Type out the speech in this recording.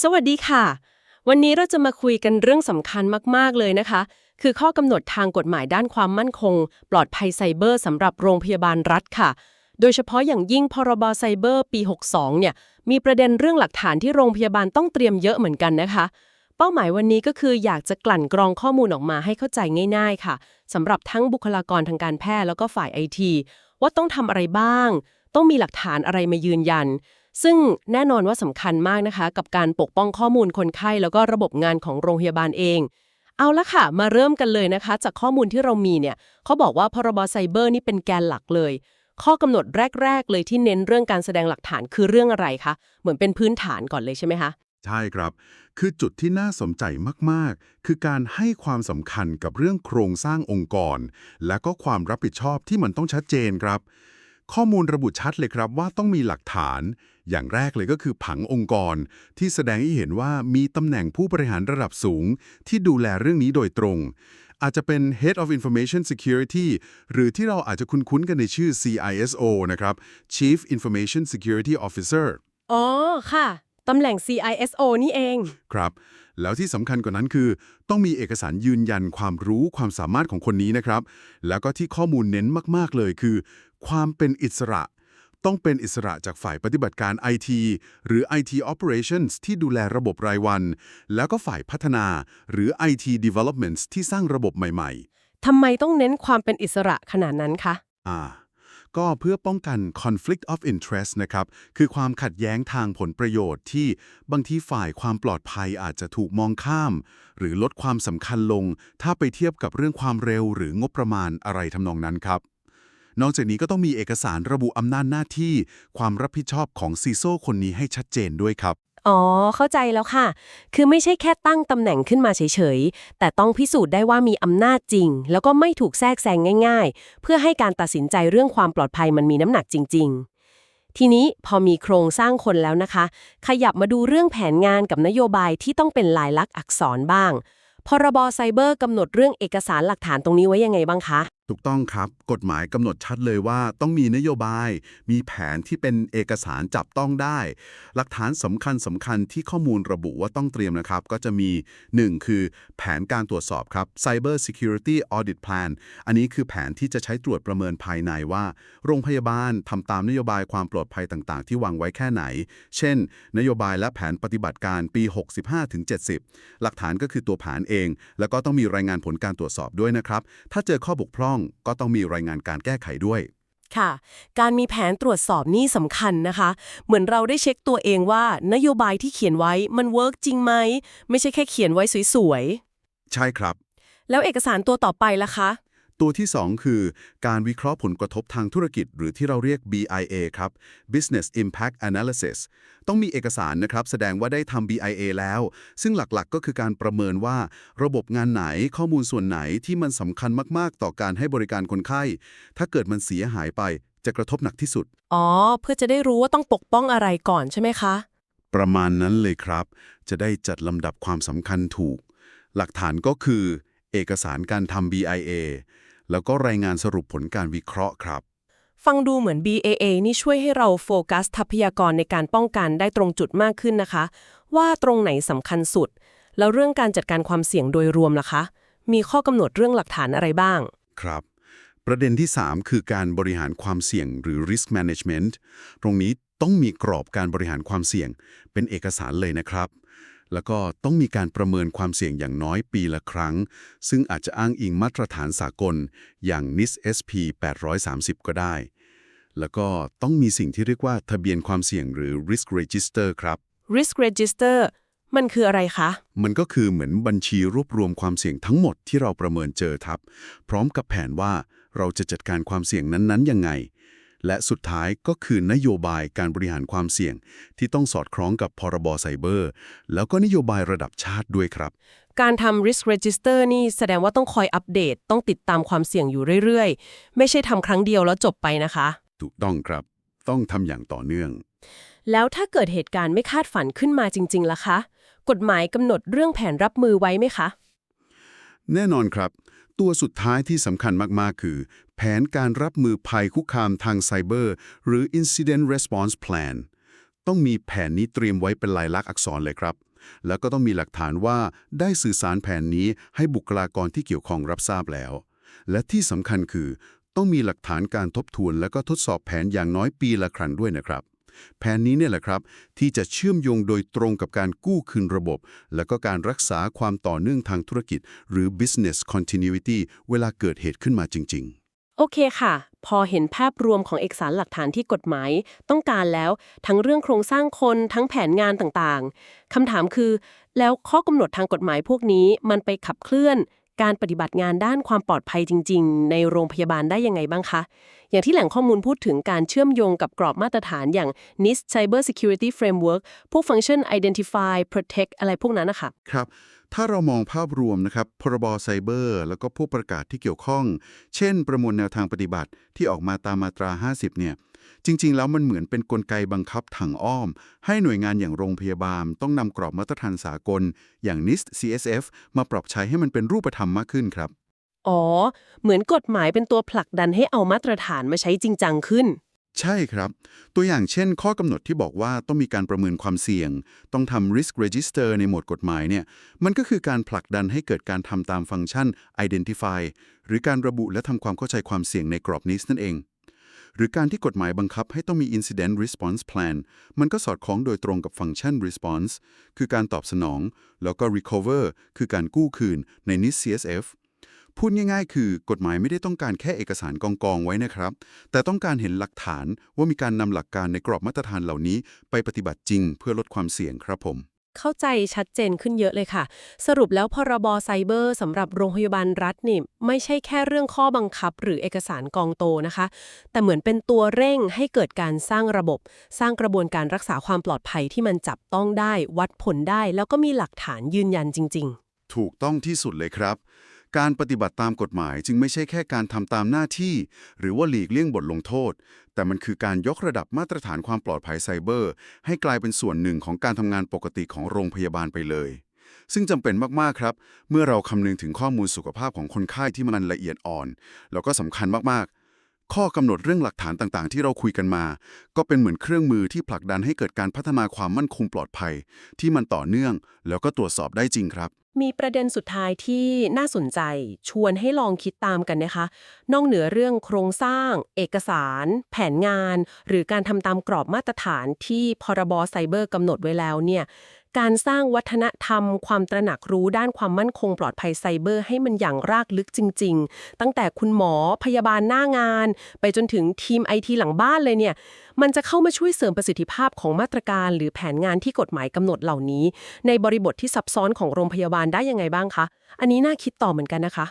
สวัสดีค่ะ วันนี้เราจะมาคุยกันเรื่องสำคัญมาก ๆ เลยนะคะ คือข้อกำหนดทางกฎหมายด้านความมั่นคง ปลอดภัยไซเบอร์สำหรับโรงพยาบาลรัฐค่ะ โดยเฉพาะอย่างยิ่งพรบไซเบอร์ปี 62 เนี่ย มีประเด็นเรื่องหลักฐานที่โรงพยาบาลต้องเตรียมเยอะเหมือนกันนะคะ เป้าหมายวันนี้ก็คืออยากจะกลั่นกรองข้อมูลออกมาให้เข้าใจง่าย ๆ ค่ะสำหรับทั้งบุคลากรทางการแพทย์แล้วก็ฝ่ายไอทีว่าต้องทำอะไรบ้าง ต้องมีหลักฐานอะไรมายืนยัน ซึ่งแน่นอนว่าสำคัญมากนะคะ กับการปกป้องข้อมูลคนไข้ แล้วก็ระบบงานของโรงพยาบาลเอง เอาละค่ะ มาเริ่มกันเลยนะคะ จากข้อมูลที่เรามีเนี่ยเขาบอกว่าพรบไซเบอร์นี่เป็นแกนหลักเลย ข้อกำหนดแรก ๆ เลยที่เน้นเรื่องการแสดงหลักฐานคือเรื่องอะไรคะเหมือนเป็นพื้นฐานก่อนเลยใช่ไหมคะใช่ครับ คือจุดที่น่าสนใจมาก ๆ คือการให้ความสำคัญกับเรื่องโครงสร้างองค์กร และก็ความรับผิดชอบที่มันต้องชัดเจนครับ ข้อมูลระบุชัดเลยครับว่าต้องมีหลักฐาน อย่างแรกเลยก็คือผังองค์กร ที่แสดงให้เห็นว่ามีตำแหน่งผู้บริหารระดับสูง ที่ดูแลเรื่องนี้โดยตรง อาจจะเป็น Head of Information Security หรือที่เราอาจจะคุ้นๆกันในชื่อ CISO นะครับ Chief Information Security Officer อ๋อค่ะ ตำแหน่ง CISO นี่เอง ครับ แล้วที่สำคัญกว่านั้นคือ ต้องมีเอกสารยืนยันความรู้ความสามารถของคนนี้นะครับ แล้วก็ที่ข้อมูลเน้นมาก ๆ เลยคือ ความเป็นอิสระ ต้องเป็นอิสระจากฝ่ายปฏิบัติการ IT หรือ IT Operations ที่ดูแลระบบรายวัน แล้วก็ฝ่ายพัฒนา หรือ IT Developments ที่สร้างระบบใหม่ทำไมต้องเน้นความเป็นอิสระขนาดนั้นคะๆอ่า ก็เพื่อป้องกัน conflict of interest นะครับ คือความขัดแย้งทางผลประโยชน์ที่บางทีฝ่ายความปลอดภัยอาจจะถูกมองข้าม หรือลดความสำคัญลง ถ้าไปเทียบกับเรื่องความเร็วหรืองบประมาณอะไรทำนองนั้นครับนอกจากนี้ก็ต้องมีเอกสารระบุอำนาจหน้าที่ ความรับผิดชอบของซีโซคนนี้ให้ชัดเจนด้วยครับ อ๋อ เข้าใจแล้วค่ะ คือไม่ใช่แค่ตั้งตำแหน่งขึ้นมาเฉยๆ แต่ต้องพิสูจน์ได้ว่ามีอำนาจจริง แล้วก็ไม่ถูกแทรกแซงง่ายๆ เพื่อให้การตัดสินใจเรื่องความปลอดภัยมันมีน้ำหนักจริง ๆ ทีนี้พอมีโครงสร้างคนแล้วนะคะ ขยับมาดูเรื่องแผนงานกับนโยบายที่ต้องเป็นลายลักษณ์อักษรบ้าง พรบไซเบอร์กำหนดเรื่องเอกสารหลักฐานตรงนี้ไว้ยังไงบ้างคะถูกต้องครับ กฎหมายกำหนดชัดเลยว่าต้องมีนโยบาย มีแผนที่เป็นเอกสารจับต้องได้ หลักฐานสำคัญสำคัญที่ข้อมูลระบุว่าต้องเตรียมนะครับ ก็จะมี 1 คือแผนการตรวจสอบครับ Cyber Security Audit Plan อันนี้คือแผนที่จะใช้ตรวจประเมินภายในว่า โรงพยาบาลทำตามนโยบายความปลอดภัยต่างๆ ที่วางไว้แค่ไหน เช่น นโยบายและแผนปฏิบัติการปี 65-70 หลักฐานก็คือตัวแผนเอง แล้วก็ต้องมีรายงานผลการตรวจสอบด้วยนะครับถ้าเจอข้อบกพร่องก็ต้องมีรายงานการแก้ไขด้วย ค่ะ การมีแผนตรวจสอบนี่สำคัญนะคะ เหมือนเราได้เช็คตัวเองว่านโยบายที่เขียนไว้มันเวิร์กจริงไหม ไม่ใช่แค่เขียนไว้สวยใช่ครับๆแล้วเอกสารตัวต่อไปล่ะคะ ตัวที่ 2 คือ การวิเคราะห์ผลกระทบทางธุรกิจ หรือที่เราเรียก BIA ครับ Business Impact Analysis ต้องมีเอกสารนะครับแสดงว่าได้ทำ BIA แล้ว ซึ่งหลักๆก็คือการประเมินว่า ระบบงานไหนข้อมูลส่วนไหนที่มันสำคัญมากๆ ต่อการให้บริการคนไข้ ถ้าเกิดมันเสียหายไปจะกระทบหนักที่สุด อ๋อ เพื่อจะได้รู้ว่าต้องปกป้องอะไรก่อนใช่ไหมคะ ประมาณนั้นเลยครับ จะได้จัดลำดับความสำคัญถูก หลักฐานก็คือ เอกสารการทำ BIA แล้วก็รายงานสรุปผลการวิเคราะห์ครับ ฟังดูเหมือน BAA นี่ช่วยให้เราโฟกัสทรัพยากรในการป้องกันได้ตรงจุดมากขึ้นนะคะ ว่าตรงไหนสำคัญสุด แล้วเรื่องการจัดการความเสี่ยงโดยรวมล่ะคะ มีข้อกำหนดเรื่องหลักฐานอะไรบ้าง ครับ ประเด็นที่ 3 คือการบริหารความเสี่ยงหรือ risk management ตรงนี้ต้องมีกรอบการบริหารความเสี่ยง เป็นเอกสารเลยนะครับ แล้วก็ต้องมีการประเมินความเสี่ยงอย่างน้อยปีละครั้ง ซึ่งอาจจะอ้างอิงมาตรฐานสากล อย่าง NIST SP 830 ก็ได้ แล้วก็ต้องมีสิ่งที่เรียกว่าทะเบียนความเสี่ยงหรือ risk register ครับ Risk Register มันคืออะไรคะ มันก็คือเหมือนบัญชีรวบรวมความเสี่ยงทั้งหมดที่เราประเมินเจอครับ พร้อมกับแผนว่าเราจะจัดการความเสี่ยงนั้นๆยังไง และสุดท้ายก็คือนโยบายการบริหารความเสี่ยง ที่ต้องสอดคล้องกับพรบไซเบอร์ แล้วก็นโยบายระดับชาติด้วยครับ การทำ Risk Register นี่แสดงว่าต้องคอยอัปเดต ต้องติดตามความเสี่ยงอยู่เรื่อยๆ ไม่ใช่ทำครั้งเดียวแล้วจบไปนะคะ ถูกต้องครับ ต้องทำอย่างต่อเนื่อง แล้วถ้าเกิดเหตุการณ์ไม่คาดฝันขึ้นมาจริงๆล่ะคะ กฎหมายกำหนดเรื่องแผนรับมือไว้ไหมคะ แน่นอนครับ ตัวสุดท้ายที่สำคัญมากๆ คือแผนการรับมือภัยคุกคามทางไซเบอร์ หรือ Incident Response Plan ต้องมีแผนนี้เตรียมไว้เป็นลายลักษณ์อักษรเลยครับ แล้วก็ต้องมีหลักฐานว่าได้สื่อสารแผนนี้ให้บุคลากรที่เกี่ยวข้องรับทราบแล้ว และที่สำคัญคือ ต้องมีหลักฐานการทบทวน และก็ทดสอบแผนอย่างน้อยปีละครั้งด้วยนะครับ แผนนี้เนี่ยแหละครับ ที่จะเชื่อมโยงโดยตรงกับการกู้คืนระบบ และก็การรักษาความต่อเนื่องทางธุรกิจ หรือ business continuity เวลาเกิดเหตุขึ้นมาจริง ๆ โอเคค่ะ พอเห็นภาพรวมของเอกสารหลักฐานที่กฎหมาย ต้องการแล้วทั้งเรื่องโครงสร้างคนทั้งแผนงานต่างๆคำถามคือ แล้วข้อกำหนดทางกฎหมายพวกนี้มันไปขับเคลื่อน การปฏิบัติงานด้านความปลอดภัยจริง ๆ ในโรงพยาบาลได้ยังไงบ้างคะ อย่างที่แหล่งข้อมูลพูดถึงการเชื่อมโยงกับกรอบมาตรฐานอย่าง NIST Cyber Security Framework พวกฟังก์ชัน Identify Protect อะไรพวกนั้นนะคะครับ ถ้าเรามองภาพรวมนะครับ พรบไซเบอร์ แล้วก็ผู้ประกาศที่เกี่ยวข้อง เช่น ประมวลแนวทางปฏิบัติที่ออกมาตามมาตรา 50 เนี่ย จริง ๆ แล้วมันเหมือนเป็นนกลไกบังคับทางอ้อม ให้หน่วยงานอย่างโรงพยาบาล ต้องนำกรอบมาตรฐานสากล อย่าง NIST CSF มาปรับใช้ให้มันเป็นรูปธรรมมากขึ้นครับ อ๋อ เหมือนกฎหมายเป็นตัวผลักดันให้เอามาตรฐานมาใช้จริงจังขึ้น ใช่ครับ ตัวอย่างเช่น ข้อกำหนดที่บอกว่าต้องมีการประเมินความเสี่ยง ต้องทำ risk register ในหมวดกฎหมายเนี่ย มันก็คือการผลักดันให้เกิดการทำตามฟังก์ชัน identify หรือการระบุและทำความเข้าใจความเสี่ยงในกรอบนี้นั่นเอง หรือการที่กฎหมายบังคับให้ต้องมี incident response plan มันก็สอดคล้องโดยตรงกับฟังก์ชัน response คือการตอบสนอง แล้วก็ recover คือการกู้คืนใน NIST CSF พูดง่ายๆ คือกฎหมายไม่ได้ต้องการแค่เอกสารกองกองๆไว้นะครับ แต่ต้องการเห็นหลักฐานว่ามีการนำหลักการในกรอบมาตรฐานเหล่านี้ ไปปฏิบัติจริง เพื่อลดความเสี่ยงครับผม เข้าใจชัดเจนขึ้นเยอะเลยค่ะ สรุปแล้วพรบไซเบอร์สำหรับโรงพยาบาลรัฐนี่ไม่ใช่แค่เรื่องข้อบังคับ หรือเอกสารกองโตนะคะ แต่เหมือนเป็นตัวเร่งให้เกิดการสร้างระบบ สร้างกระบวนการรักษาความปลอดภัยที่มันจับต้องได้ วัดผลได้ แล้วก็มีหลักฐานยืนยันจริงถูกต้องที่สุดเลยครับ การปฏิบัติตามกฎหมายจึงไม่ใช่แค่การทำตามหน้าที่ หรือว่าหลีกเลี่ยงบทลงโทษ แต่มันคือการยกระดับมาตรฐานความปลอดภัยไซเบอร์ ให้กลายเป็นส่วนหนึ่งของการทำงานปกติของโรงพยาบาลไปเลย ซึ่งจำเป็นมากๆครับ เมื่อเราคำนึงถึงข้อมูลสุขภาพของคนไข้ที่มันละเอียดอ่อน แล้วก็สำคัญมากๆ ข้อกำหนดเรื่องหลักฐานต่างๆ ที่เราคุยกันมา ก็เป็นเหมือนเครื่องมือที่ผลักดันให้เกิดการพัฒนาความมั่นคงปลอดภัย ที่มันต่อเนื่อง แล้วก็ตรวจสอบได้จริงครับ มีประเด็นสุดท้ายที่น่าสนใจชวนให้ลองคิดตามกันนะคะ นอกเหนือเรื่องโครงสร้าง เอกสาร แผนงาน หรือการทำตามกรอบมาตรฐานที่พรบไซเบอร์กำหนดไว้แล้วเนี่ย การสร้างวัฒนธรรม ความตระหนักรู้ด้านความมั่นคงปลอดภัยไซเบอร์ให้มันอย่างรากลึกจริง ๆ ตั้งแต่คุณหมอพยาบาลหน้างาน ไปจนถึงทีมไอทีหลังบ้านเลยเนี่ย มันจะเข้ามาช่วยเสริมประสิทธิภาพของมาตรการ หรือแผนงานที่กฎหมายกำหนดเหล่านี้ ในบริบทที่ซับซ้อนของโรงพยาบาลได้ยังไงบ้างคะ อันนี้น่าคิดต่อเหมือนกันนะคะ